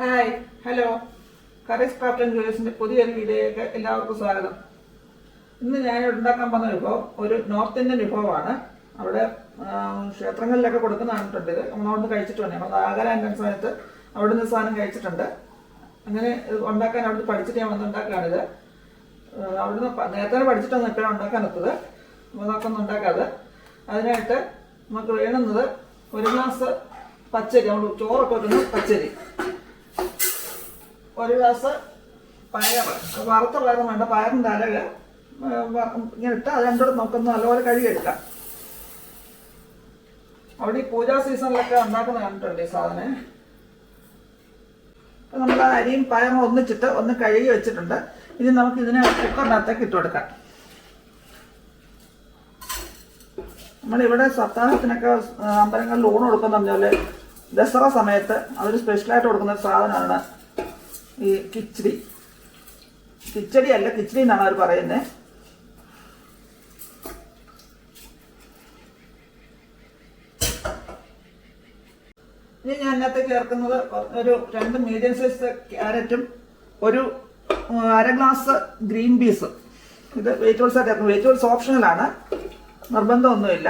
Hi hello curries craft and ജ്വല്ലേഴ്സിന്റെ പുതിയൊരു വീഡിയോയിലേക്ക് എല്ലാവർക്കും സ്വാഗതം. ഇന്ന് ഞാൻ ഉണ്ടാക്കാൻ പോകുന്ന വിഭവം ഒരു നോർത്ത് ഇന്ത്യൻ വിഭവമാണ്. അവിടെ ക്ഷേത്രങ്ങളിലൊക്കെ കൊടുക്കുന്ന കണ്ടിട്ടുണ്ട്. ഇത് നമ്മൾ അവിടുന്ന് കഴിച്ചിട്ടുണ്ട് നമ്മൾ നാഗാലാൻഡ് സമയത്ത് അവിടെ നിന്ന് സാധനം കഴിച്ചിട്ടുണ്ട്. അങ്ങനെ ഇത് ഉണ്ടാക്കാൻ അവിടുന്ന് പഠിച്ചിട്ട് ഞാൻ വന്ന് ഉണ്ടാക്കുകയാണിത്. അവിടുന്ന് നേരത്തെ പഠിച്ചിട്ടാണ് എപ്പോഴാണ് ഉണ്ടാക്കാനെത്തത് അപ്പോൾ നമുക്കൊന്നും ഉണ്ടാക്കാതെ. അതിനായിട്ട് നമുക്ക് വേണ്ടുന്നത് ഒരു ഗ്ലാസ് പച്ചരി. നമ്മൾ ചോറൊക്കെ വെക്കുന്ന പച്ചരി. ഒരു ഗ്ലാസ് പയർ വറുത്ത പയറും വേണ്ട പയറിന്റെ അലക് ഇങ്ങനെ ഇട്ട് അത് രണ്ടോട് നോക്കുന്നു നല്ലപോലെ കഴുകിയെടുക്കാം. അവിടെ ഈ പൂജാ സീസണിലൊക്കെ ഉണ്ടാക്കുന്ന കണ്ടിട്ടുണ്ട് ഈ സാധനം. അപ്പം നമ്മൾ ആ അരിയും പയറും ഒന്നിച്ചിട്ട് ഒന്ന് കഴുകി വെച്ചിട്ടുണ്ട്. ഇനി നമുക്ക് ഇതിനെ കുക്കറിനകത്തേക്ക് ഇട്ട് കൊടുക്കാം. നമ്മളിവിടെ സപ്താഹത്തിനൊക്കെ അമ്പലങ്ങളിൽ ഊണ് കൊടുക്കുന്ന പറഞ്ഞാൽ ദസറ സമയത്ത് അതൊരു സ്പെഷ്യലായിട്ട് കൊടുക്കുന്ന ഒരു സാധനമാണ്. ഈ കിച്ചടി. കിച്ചടി അല്ല കിച്ചടി എന്നാണ് അവർ പറയുന്നത് ഇനി ഞാൻ അതിനകത്ത് ചേർക്കുന്നത് ഒരു രണ്ട് മീഡിയം സൈസ് ക്യാരറ്റും ഒരു അര ഗ്ലാസ് ഗ്രീൻ പീസ് ഇത് വെജിറ്റബിൾസ് ചേർക്കുന്നത്. വെജിറ്റബിൾസ് ഓപ്ഷണലാണ് നിർബന്ധമൊന്നുമില്ല.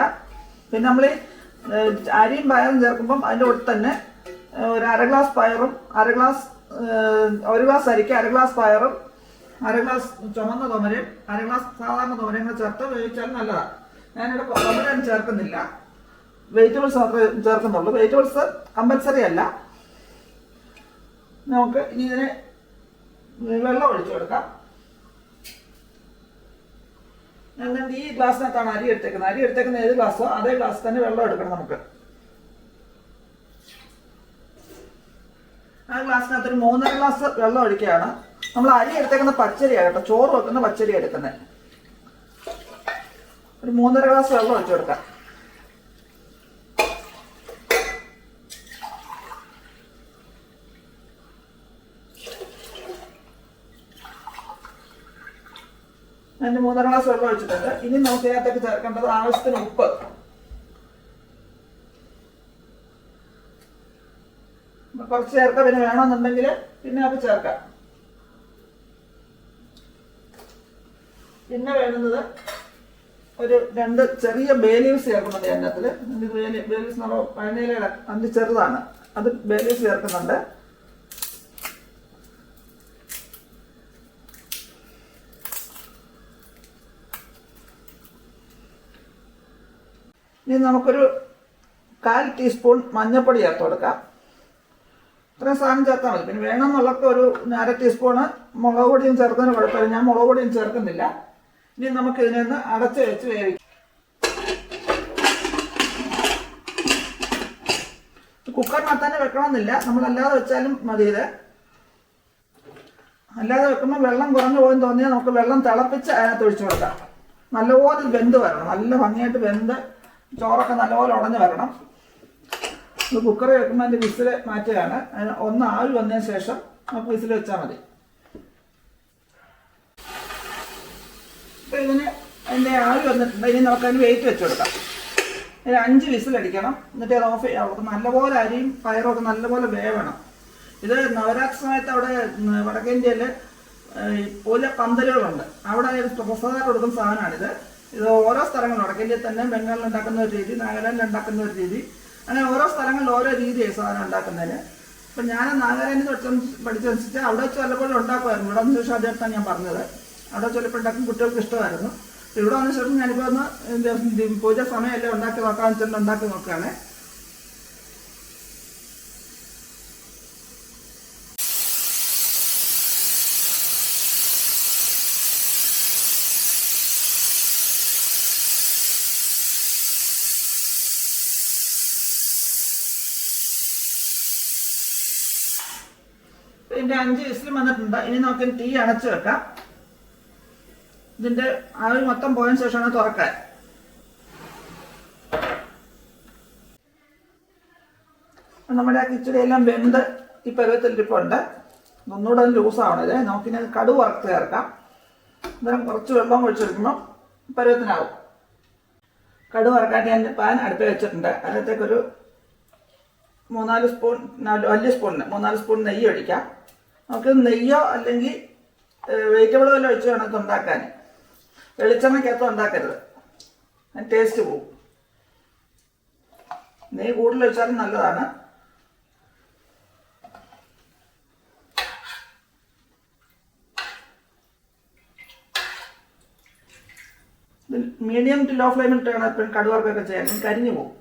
പിന്നെ നമ്മൾ അരിയും പയറും ചേർക്കുമ്പം അതിന്റെ കൂടെ തന്നെ ഒരു അര ഗ്ലാസ് പയറും അര ഗ്ലാസ് ഒരു ഗ്ലാസ് അരിക്ക് അര ഗ്ലാസ് പയറും അര ഗ്ലാസ് ചുമന്ന തുമരയും അര ഗ്ലാസ് സാധാരണ തുമരയും കൂടെ ചേർത്ത് വേവിച്ചാൽ നല്ലതാണ് ഞാനിവിടെ തുമരയും ചേർക്കുന്നില്ല. വെജിറ്റബിൾസ് മാത്രമേ ചേർക്കുന്നുള്ളൂ. വെജിറ്റബിൾസ് കമ്പൽസറി അല്ല. നമുക്ക് ഇനി ഇതിന് വെള്ളം ഒഴിച്ചു കൊടുക്കാം. എന്നിട്ട് ഈ ഗ്ലാസ്സിനകത്താണ് അരി എടുത്തേക്കുന്നത്? അരി എടുത്തേക്കുന്ന ഏത് ഗ്ലാസ്സോ? അതേ ഗ്ലാസ് തന്നെ വെള്ളം എടുക്കണം നമുക്ക്. ആ ഗ്ലാസ്സിനകത്ത് ഒരു മൂന്നര ഗ്ലാസ് വെള്ളം ഒഴിക്കുകയാണ്. നമ്മൾ അരി എടുത്തേക്കുന്ന പച്ചരിയാണ് കേട്ടോ. ചോറ് വെക്കുന്ന പച്ചരി എടുക്കുന്നത് ഒരു മൂന്നര ഗ്ലാസ് വെള്ളം ഒഴിച്ചു കൊടുക്കാം. അതിന്റെ മൂന്നര ഗ്ലാസ് വെള്ളം ഒഴിച്ചിട്ടുണ്ട്. ഇനി നമുക്ക് ഇതിനകത്തേക്ക് ചേർക്കേണ്ടത് ആവശ്യത്തിന് ഉപ്പ്. കുറച്ച് ചേർക്കാം പിന്നെ വേണമെന്നുണ്ടെങ്കിൽ പിന്നെ അത് ചേർക്കാം. പിന്നെ വേണ്ടുന്നത് ഒരു രണ്ട് ചെറിയ ബേലീവ്സ് ചേർക്കുന്നുണ്ട് അതിനകത്തിൽ ബേലീവ്സ് നമ്മൾ പഴനയിലെ അതിന് ചെറുതാണ്. അത് ബേലീവ്സ് ചേർക്കുന്നുണ്ട്. ഇനി നമുക്കൊരു കാൽ ടീസ്പൂൺ മഞ്ഞൾപ്പൊടി ചേർത്ത് കൊടുക്കാം. ഇത്രയും സാധനം ചേർത്താൽ മതി. പിന്നെ വേണമെന്നുള്ളവർക്ക് ഒരു അര ടീസ്പൂണ് മുളക് പൊടിയും ചേർക്കുന്നതിന് കുഴപ്പമില്ല. ഞാൻ മുളക് പൊടിയും ചേർക്കുന്നില്ല. ഇനി നമുക്ക് ഇതിനെ ഒന്ന് അടച്ച് വെച്ച് വേവിക്കാം. കുക്കറിനകത്ത് തന്നെ വെക്കണമെന്നില്ല. നമ്മളല്ലാതെ വെച്ചാലും മതി ഇത്. അല്ലാതെ വെക്കുമ്പോൾ വെള്ളം കുറഞ്ഞു പോയെന്ന് തോന്നിയാൽ നമുക്ക് വെള്ളം തിളപ്പിച്ച് അതിനകത്ത് ഒഴിച്ചു കൊടുക്കാം. നല്ലപോലെ വെന്ത് വരണം. നല്ല ഭംഗിയായിട്ട് വെന്ത് ചോറൊക്കെ നല്ലപോലെ ഉടഞ്ഞു വരണം. ഇത് കുക്കർ വെക്കുമ്പോൾ അതിന്റെ വിസിൽ മാറ്റുകയാണ്. ഒന്ന് ആവി വന്നതിന് ശേഷം നമുക്ക് വിസിൽ വെച്ചാൽ മതി. അപ്പോൾ ഇതിന് അതിന്റെ ആവി വന്നിട്ടുണ്ട്. ഇനി നമുക്ക് അതിന് വെയിറ്റ് വെച്ച് കൊടുക്കാം. ഒരു അഞ്ച് വിസിലടിക്കണം എന്നിട്ട് അത് ഓഫ് ചെയ്യാം. നല്ലപോലെ അരിയും പയറും ഒക്കെ നല്ലപോലെ വേവണം. ഇത് നവരാത്രി സമയത്ത് അവിടെ വടക്കേ ഇന്ത്യയിൽ പൂല പന്തലുകളുണ്ട്. അവിടെ പ്രസാദം കൊടുക്കുന്ന സാധനമാണിത്. ഇത് ഓരോ സ്ഥലങ്ങളും വടക്കേ ഇന്ത്യയിൽ തന്നെ ബംഗാളിൽ ഉണ്ടാക്കുന്ന ഒരു രീതി നാഗാലാൻഡിൽ ഉണ്ടാക്കുന്ന ഒരു രീതി. അങ്ങനെ ഓരോ സ്ഥലങ്ങളിൽ ഓരോ രീതിയാണ് സാധനം ഉണ്ടാക്കുന്നതിന്. അപ്പം ഞാൻ നാഗാലാൻഡിൽ പഠിച്ച പഠിച്ചനുസരിച്ച് അവിടെ വെച്ച് വല്ലപ്പോഴും ഉണ്ടാക്കുമായിരുന്നു. ഇവിടെ ശേഷം അദ്ദേഹത്താണ് ഞാൻ പറഞ്ഞത്. അവിടെ വെച്ച് ഉണ്ടാക്കും കുട്ടികൾക്ക് ഇഷ്ടമായിരുന്നു. ഇവിടെ വന്ന ശേഷം ഞാനിപ്പോൾ ഒന്ന് പൂജ സമയമല്ലേ ഉണ്ടാക്കി നോക്കാമെന്ന് വെച്ചിട്ട് ഉണ്ടാക്കി നോക്കുകയാണ്. ഇതിന്റെ അഞ്ച് വിസിലും വന്നിട്ടുണ്ട്. ഇനി നമുക്ക് തീ അണച്ചു വെക്കാം. ഇതിന്റെ ആ ആവി മൊത്തം പോയതിനു ശേഷമാണ് തുറക്കാൻ. നമ്മുടെ ആ കിച്ചടി എല്ലാം വെന്ത് ഈ പരുവത്തിൽ ഇരിപ്പുണ്ട്. ഒന്നുകൂടെ ലൂസാവണത് നമുക്കിനി കടു വറുത്ത് ചേർക്കാം. അന്നേരം കുറച്ച് വെള്ളം ഒഴിച്ചെടുക്കുമ്പോൾ പരുവത്തിനാവും. കടു വറക്കാട്ട് ഞാൻ പാൻ അടുപ്പിൽ വെച്ചിട്ടുണ്ട്. അതിനകത്തേക്കൊരു മൂന്നാൽ സ്പൂൺ വലിയ സ്പൂണിന് മൂന്നാൽ സ്പൂൺ നെയ്യ് ഒഴിക്കാം. നമുക്ക് നെയ്യോ അല്ലെങ്കിൽ വെജിറ്റബിൾ വല്ലതും ഒഴിച്ച് വേണം ഉണ്ടാക്കാൻ. വെളിച്ചെണ്ണയ്ക്കകത്ത് ഉണ്ടാക്കരുത്. ടേസ്റ്റ് പോവും. നെയ്യ് കൂടുതൽ ഒഴിച്ചാലും നല്ലതാണ്. മീഡിയം ടു ലോ ഫ്ലെയിമിൽ ഇട്ടാണ് എപ്പോഴും കടുവർക്കൊക്കെ ചെയ്യാൻ. കരിഞ്ഞു പോകും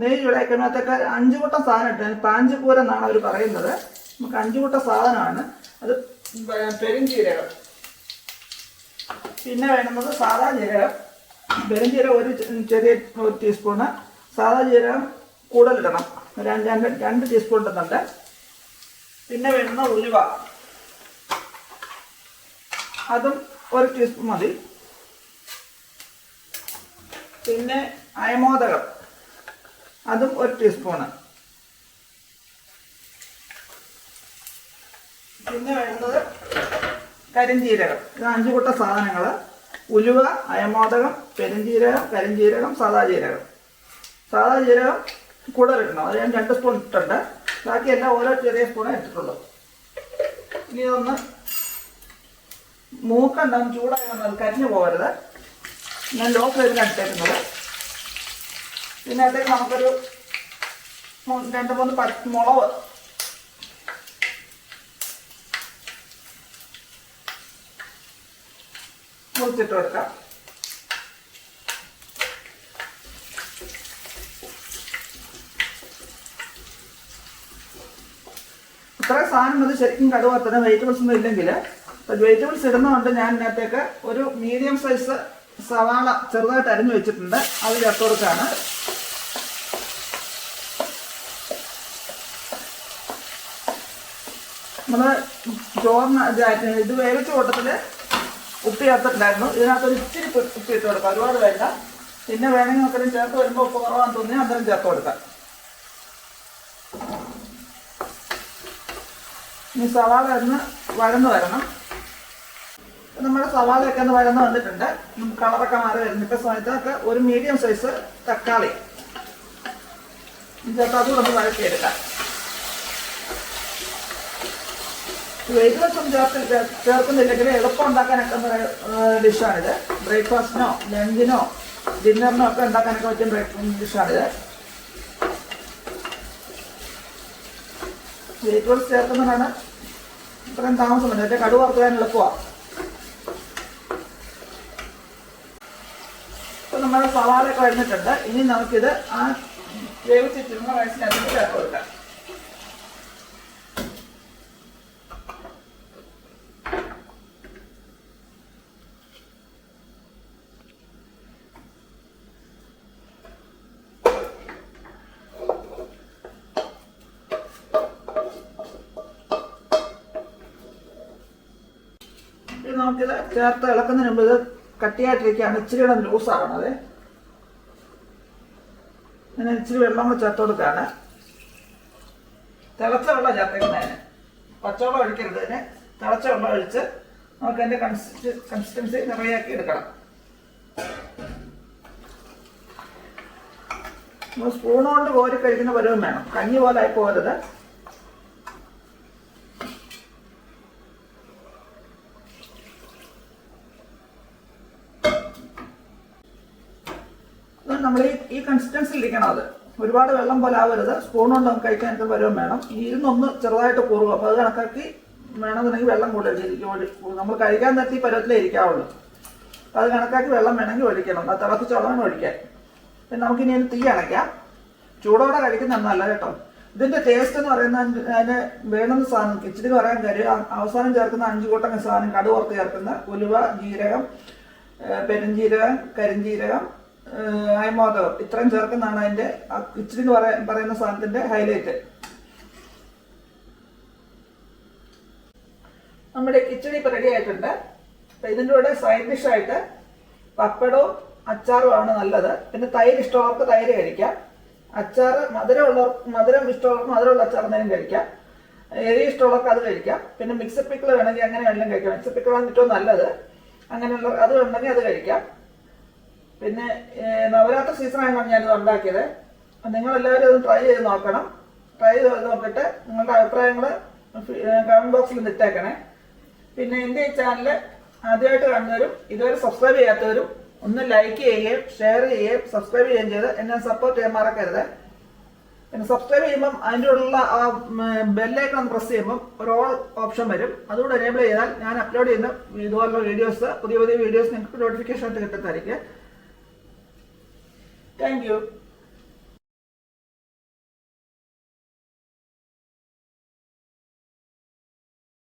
നെയ്യ് ചൂടാക്കുന്നതൊക്കെ അഞ്ചു കൂട്ടം സാധനം ഇട്ട് പാഞ്ചുപൂരം എന്നാണ് അവർ പറയുന്നത്. നമുക്ക് അഞ്ചു കൂട്ടം സാധനമാണ്. അത് പെരുംജീരകം പിന്നെ വേണ്ടുന്നത് സാധാ ജീരകം. പെരുംജീരകം ഒരു ചെറിയ ഒരു ടീസ്പൂണ് സാധാ ജീരകം കൂടുതലിടണം രണ്ട് രണ്ട് രണ്ട് ടീസ്പൂൺ ഇടുന്നുണ്ട്. പിന്നെ വേണ്ടുന്ന ഉലുവ. അതും ഒരു ടീസ്പൂൺ മതി. പിന്നെ അയമോദകം. അതും ഒരു ടീസ്പൂണ്. പിന്നെ വേണ്ടത് കരിഞ്ജീരകം ഇത് അഞ്ചു കൂട്ട സാധനങ്ങൾ ഉലുവ അയമോദകം പെരുംജീരകം കരിഞ്ചീരകം സാദാ ജീരകം. സാദാ ജീരകം കൂടെ ഇടണം. അത് ഞാൻ രണ്ട് സ്പൂൺ ഇട്ടിട്ടുണ്ട്. ബാക്കിയെല്ലാം ഓരോ ചെറിയ സ്പൂണേ ഇട്ടിട്ടുള്ളൂ. ഇനി ഇതൊന്ന് മൂക്കണ്ടാവും ചൂടായി കരിഞ്ഞു പോകരുത്. ഞാൻ ലോ ഫ്ലെയിമിലാണ് ഇട്ടേക്കുന്നത്. പിന്നെ നമുക്കൊരു രണ്ട് മൂന്ന് പച്ച മുളക്. മുറിച്ചിട്ട് കൊടുക്കാം. ഇത്ര സാധനം ഇത് ശരിക്കും കടുവാത്തത് വെജിറ്റബിൾസ് ഒന്നും ഇല്ലെങ്കിൽ വെജിറ്റബിൾസ് ഇടുന്നതുകൊണ്ട് ഞാൻ ഇതിനകത്തേക്ക് ഒരു മീഡിയം സൈസ് സവാള ചെറുതായിട്ട് അരിഞ്ഞു വെച്ചിട്ടുണ്ട്. അത് ചേർത്ത് കൊടുക്കുകയാണ്. നമ്മൾ ചോറിന് ഇത് വേവിച്ച കൂട്ടത്തിൽ ഉപ്പ് ചേർത്തിട്ടുണ്ടായിരുന്നു ഇതിനകത്ത് ഒരു ഇച്ചിരി ഉപ്പ് ഇട്ട് കൊടുക്കാം. ഒരുപാട് വേണ്ട. പിന്നെ വേണമെങ്കിൽ നമുക്കെല്ലാം ചേർത്ത് വരുമ്പോൾ ഉപ്പ് കുറവാന്ന് തോന്നിയാൽ അന്നേരം ചേർത്ത് കൊടുക്കാം. ഇനി സവാള ഒന്ന് വഴന്ന് വരണം. നമ്മുടെ സവാളയൊക്കെ ഒന്ന് വഴന്ന് വന്നിട്ടുണ്ട്. കളറൊക്കെ മാറി വരുന്നിട്ട് സമയത്തൊക്കെ ഒരു മീഡിയം സൈസ് തക്കാളി. ചേർത്ത് അതുകൂടെ ഒന്ന് വഴറ്റിയെടുക്കാം. വെജിറ്റബിൾസും ചേർത്ത് ചേർക്കുന്നില്ലെങ്കിൽ എളുപ്പം ഉണ്ടാക്കാനൊക്കെ ഡിഷാണിത്. ബ്രേക്ക്ഫാസ്റ്റിനോ ലഞ്ചിനോ ഡിന്നറിനോ ഒക്കെ ഉണ്ടാക്കാനൊക്കെ പറ്റിയ ബ്രേക്ക്ഫാസ്റ്റ് ഡിഷാണിത്. വെജിറ്റബിൾസ് ചേർക്കുന്നതാണ് ഇത്രയും താമസം വേണ്ടത് മറ്റേ കടുവ വറുക്കാൻ എളുപ്പമാണ് ഇപ്പൊ നമ്മുടെ സവാളൊക്കെ കഴിഞ്ഞിട്ടുണ്ട് ഇനി നമുക്കിത് ആ വേവിച്ചിട്ടുള്ള റൈസിനകത്ത് ചേർത്ത് കൊടുക്കാം. നമുക്കിത് ചേർത്ത് ഇളക്കുന്നതിന് മുമ്പ് ഇത് കട്ടിയായിട്ടിരിക്കുകയാണ്. ഇച്ചിരി കൂടെ ലൂസാകണം അതെ ഞാൻ ഇച്ചിരി വെള്ളം കൂടെ ചേർത്ത് കൊടുക്കുകയാണ്. തിളച്ച വെള്ളം ചേർത്തേക്കുന്നതിന് പച്ചവെള്ളം ഒഴിക്കരുത്. ഇതിന് തിളച്ച വെള്ളം ഒഴിച്ച് നമുക്ക് അതിന്റെ കൺസിസ്റ്റ് കൺസിസ്റ്റൻസി നിറയാക്കി എടുക്കണം. സ്പൂൺ കൊണ്ട് കോരി കഴിക്കുന്ന പരുവം വേണം. കഞ്ഞി പോലെ ആയി പോകരുത്. നമ്മൾ ഈ ഈ കൺസിസ്റ്റൻസിൽ ഇരിക്കണം അത്. ഒരുപാട് വെള്ളം പോലെ ആവരുത്. സ്പൂൺ കൊണ്ട് നമുക്ക് കഴിക്കാൻ എനിക്ക് വരവും വേണം. ഈ ഇരുന്നൊന്ന് ചെറുതായിട്ട് കൂറുക. അപ്പോൾ അത് കണക്കാക്കി വേണമെന്നുണ്ടെങ്കിൽ വെള്ളം കൂടുതൽ നമ്മൾ കഴിക്കാൻ നിർത്തി പരുവത്തിലേ ഇരിക്കാവുള്ളൂ. അപ്പോൾ അത് കണക്കാക്കി വെള്ളം വേണമെങ്കിൽ ഒഴിക്കണം അത് തിളപ്പിച്ച വെള്ളം ഒഴിക്കാൻ പിന്നെ നമുക്കിനി അതിന് തീ അണയ്ക്കാം. ചൂടോടെ കഴിക്കുന്ന നല്ല കേട്ടോ. ഇതിന്റെ ടേസ്റ്റ് എന്ന് പറയുന്ന അതിന് വേണമെന്ന സാധനം ഇച്ചിരി പറയാൻ കാര്യം അവസാനം ചേർക്കുന്ന അഞ്ചു കൂട്ടം സാധനം കടുവറുത്ത് ചേർക്കുന്ന ഉലുവ ജീരകം പെരുംജീരകം കരിഞ്ജീരകം അയമോദകം ഇത്രയും ചേർക്കുന്നതാണ് അതിന്റെ ആ ഇച്ചിരി പറയുന്ന സാധനത്തിന്റെ ഹൈലൈറ്റ് നമ്മുടെ കിച്ചടി ഇപ്പൊ റെഡി ആയിട്ടുണ്ട്. അപ്പൊ ഇതിന്റെ കൂടെ സൈഡ് ഡിഷായിട്ട് പപ്പടവും അച്ചാറും ആണ് നല്ലത്. പിന്നെ തൈര് ഇഷ്ടമുള്ളവർക്ക് തൈര് കഴിക്കാം. അച്ചാർ മധുരമുള്ളവർക്ക് മധുരം ഇഷ്ടമുള്ളവർക്ക് മധുരമുള്ള അച്ചാർ എന്തെങ്കിലും കഴിക്കാം. എരി ഇഷ്ടമുള്ളവർക്ക് അത് കഴിക്കാം. പിന്നെ മിക്സഡ് പിക്കിൾ വേണമെങ്കിൽ അങ്ങനെ വേണമെങ്കിലും കഴിക്കാം. മിക്സഡ് പിക്കിളാണ് ഏറ്റവും നല്ലത്. അങ്ങനെയുള്ള അത് വേണമെങ്കിൽ അത് കഴിക്കാം. പിന്നെ നവരാത്രി ആയതുകൊണ്ട് ഞാനിത് ഉണ്ടാക്കിയത്. നിങ്ങളെല്ലാവരും ഇത് ട്രൈ ചെയ്ത് നോക്കണം. ട്രൈ ചെയ്ത് നോക്കിയിട്ട് നിങ്ങളുടെ അഭിപ്രായങ്ങൾ കമന്റ് ബോക്സിൽ ഇട്ടേക്കണേ. പിന്നെ എന്റെ ഈ ചാനൽ ആദ്യമായിട്ട് കാണുന്നവരും ഇതുവരെ സബ്സ്ക്രൈബ് ചെയ്യാത്തവരും ഒന്ന് ലൈക്ക് ചെയ്യുകയും ഷെയർ ചെയ്യുകയും സബ്സ്ക്രൈബ് ചെയ്യുകയും ചെയ്ത് എന്നെ സപ്പോർട്ട് ചെയ്യാൻ മറക്കരുത്. പിന്നെ സബ്സ്ക്രൈബ് ചെയ്യുമ്പം അതിന്റെ ഉള്ള ആ ബെല്ലൈക്കൺ പ്രസ് ചെയ്യുമ്പം ഒരു ഓൾ ഓപ്ഷൻ വരും. അതുകൂടെ എനേബിൾ ചെയ്താൽ ഞാൻ അപ്ലോഡ് ചെയ്യുന്ന ഇതുപോലുള്ള വീഡിയോസ് പുതിയ പുതിയ വീഡിയോസ് നിങ്ങൾക്ക് നോട്ടിഫിക്കേഷൻ ആയിട്ട് കിട്ടത്തായിരിക്കും Thank you.